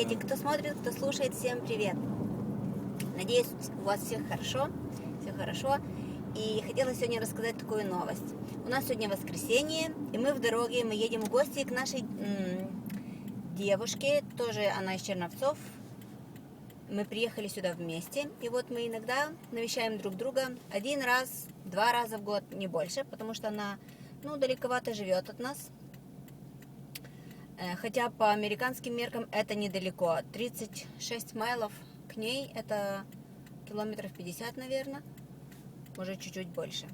приветик. Кто смотрит, кто слушает, всем привет. Надеюсь, у вас всех хорошо, все хорошо. И хотела сегодня рассказать такую новость. У нас сегодня воскресенье, и мы в дороге, мы едем в гости к нашей м, девушке, тоже она из Черновцов. Мы приехали сюда вместе, и вот мы иногда навещаем друг друга один раз, два раза в год, не больше, потому что она, ну, далековато живет от нас. Э, Хотя по американским меркам это недалеко. 36 майлов к ней, это километров 50, наверное, может чуть-чуть больше.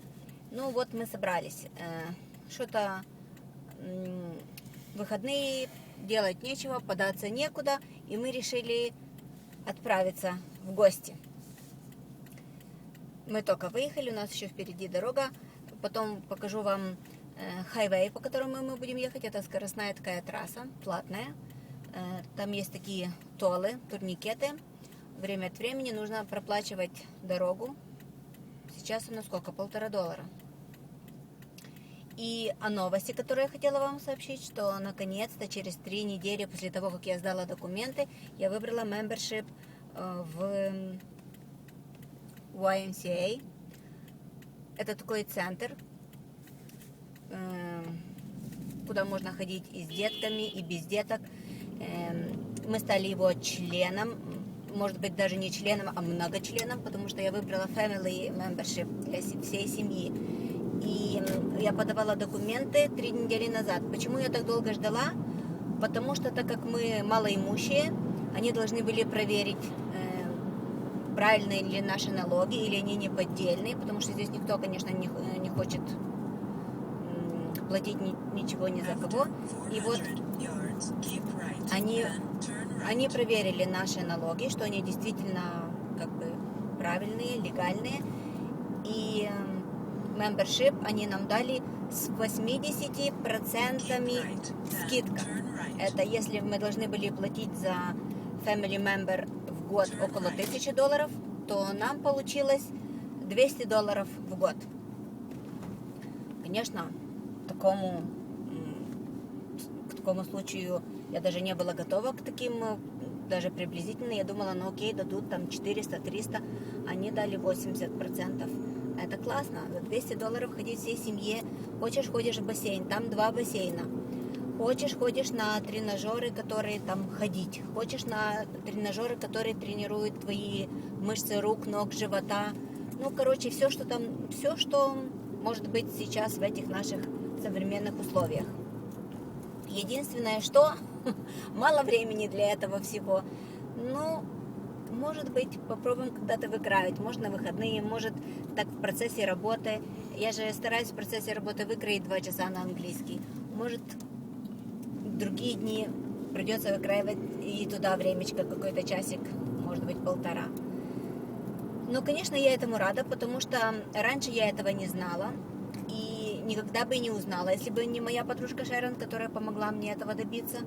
Ну вот мы собрались. Э, Что-то выходные делать нечего, податься некуда, и мы решили отправиться в гости. Мы только выехали, у нас еще впереди дорога. Потом покажу вам хайвей, по которому мы будем ехать. Это скоростная такая трасса, платная. Э, Там есть такие толы, турникеты. Время от времени нужно проплачивать дорогу. Сейчас у нас сколько? Полтора доллара. И о новости, которую я хотела вам сообщить, что наконец-то через три недели после того, как я сдала документы, я выбрала membership э, в YMCA. Это такой центр, э, куда можно ходить и с детками, и без деток. Э, Мы стали его членом, может быть, даже не членом, а многочленом, потому что я выбрала family membership для се- всей семьи. И я подавала документы три недели назад. Почему я так долго ждала? Потому что так как мы малоимущие, они должны были проверить, э, правильные ли наши налоги, или они не поддельные, потому что здесь никто, конечно, не, не хочет платить ни- ничего ни за кого. И вот они, они проверили наши налоги, что они действительно как бы правильные, легальные. И эм, membership они нам дали с 80% скидка. Это если мы должны были платить за family member в год около 1000 долларов, то нам получилось 200 долларов в год. Конечно, такому к такому случаю я даже не была готова к таким, э, даже приблизительно. Я думала, ну окей, дадут там 400-300, они дали 80%. Это классно. За 200 долларов ходить всей семье. Хочешь, ходишь в бассейн, там два бассейна. Хочешь, ходишь на тренажеры, которые там ходить. Хочешь на тренажеры, которые тренируют твои мышцы рук, ног, живота. Ну, короче, все, что там, все, что может быть сейчас в этих наших современных условиях. Единственное, что мало времени для этого всего. Ну, может быть, попробуем когда-то выкроить. Может, на выходные, может, так в процессе работы. Я же стараюсь в процессе работы выкроить два часа на английский. Может, другие дни придется выкраивать и туда времечко, какой-то часик, может быть, полтора. Ну, конечно, я этому рада, потому что раньше я этого не знала и никогда бы не узнала, если бы не моя подружка Шерон, которая помогла мне этого добиться.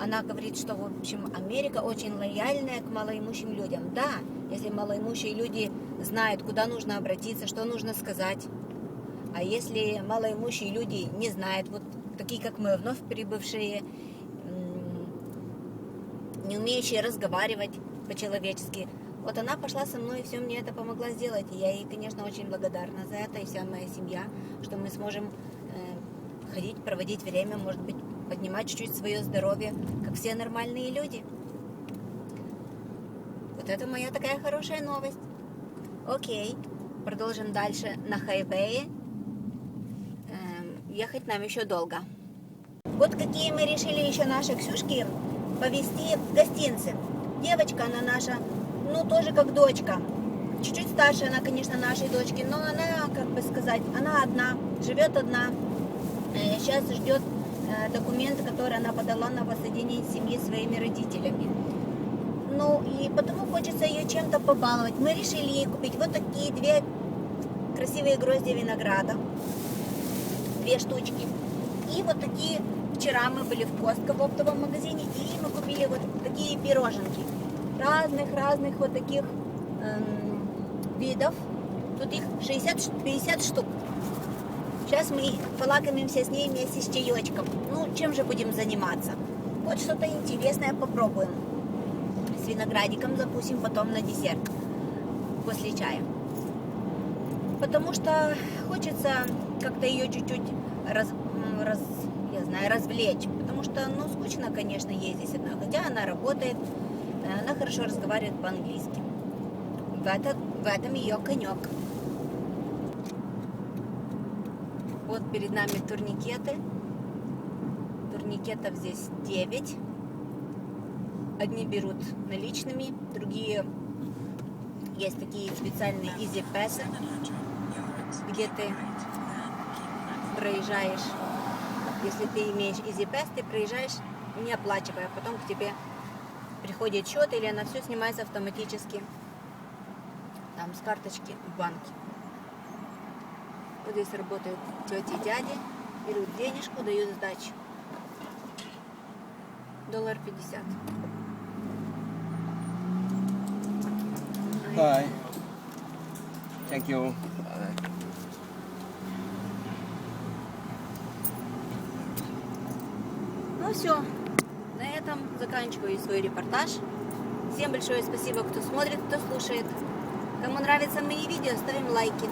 Она говорит, что, в общем, Америка очень лояльная к малоимущим людям. Да, если малоимущие люди знают, куда нужно обратиться, что нужно сказать. А если малоимущие люди не знают, вот такие, как мы, вновь прибывшие, не умеющие разговаривать по-человечески, вот она пошла со мной и все мне это помогла сделать. И я ей, конечно, очень благодарна за это, и вся моя семья, что мы сможем э, ходить, проводить время, может быть, поднимать чуть-чуть свое здоровье, как все нормальные люди. Вот это моя такая хорошая новость. Окей, продолжим дальше на хайвее. Эм, ехать нам еще долго. Вот какие мы решили еще наши Ксюшки повезти в гостинцы. Девочка она наша, ну тоже как дочка. Чуть-чуть старше она, конечно, нашей дочки, но она, как бы сказать, она одна, живет одна. Э, Сейчас ждет э, документы, которые она подала на воссоединение семьи своими родителями. Ну и потому хочется ее чем-то побаловать. Мы решили ей купить вот такие две красивые грозди винограда. Две штучки. И вот такие, вчера мы были в Костко в оптовом магазине, и мы купили вот такие пироженки. Разных-разных вот таких эм, видов. Тут их 60, ш- 50 штук. Сейчас мы полакомимся с ней вместе с чаечком. Ну, чем же будем заниматься? Вот что-то интересное попробуем. с виноградиком закусим потом на десерт после чая. Потому что хочется как-то ее чуть-чуть раз, раз- я знаю, развлечь. Потому что, ну, скучно, конечно, ей здесь одна. Хотя она работает, она хорошо разговаривает по-английски. В, это- в этом ее конек. Вот перед нами турникеты. Турникетов здесь 9. Одни берут наличными, другие есть такие специальные easy pass, где ты проезжаешь. Если ты имеешь easy pass, ты проезжаешь не оплачивая, а потом к тебе приходит счет или она все снимается автоматически там с карточки в банке. Вот здесь работают тети и дяди, берут денежку, дают сдачу. Доллар пятьдесят. Bye. Thank you. Ну все, этом заканчиваю свой репортаж. Всем большое спасибо, кто смотрит, кто слушает. Кому нравятся мои видео, ставим лайки.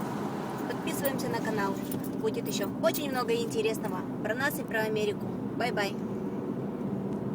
Подписываемся на канал. Будет еще очень много интересного про нас и про Америку. Бай-бай.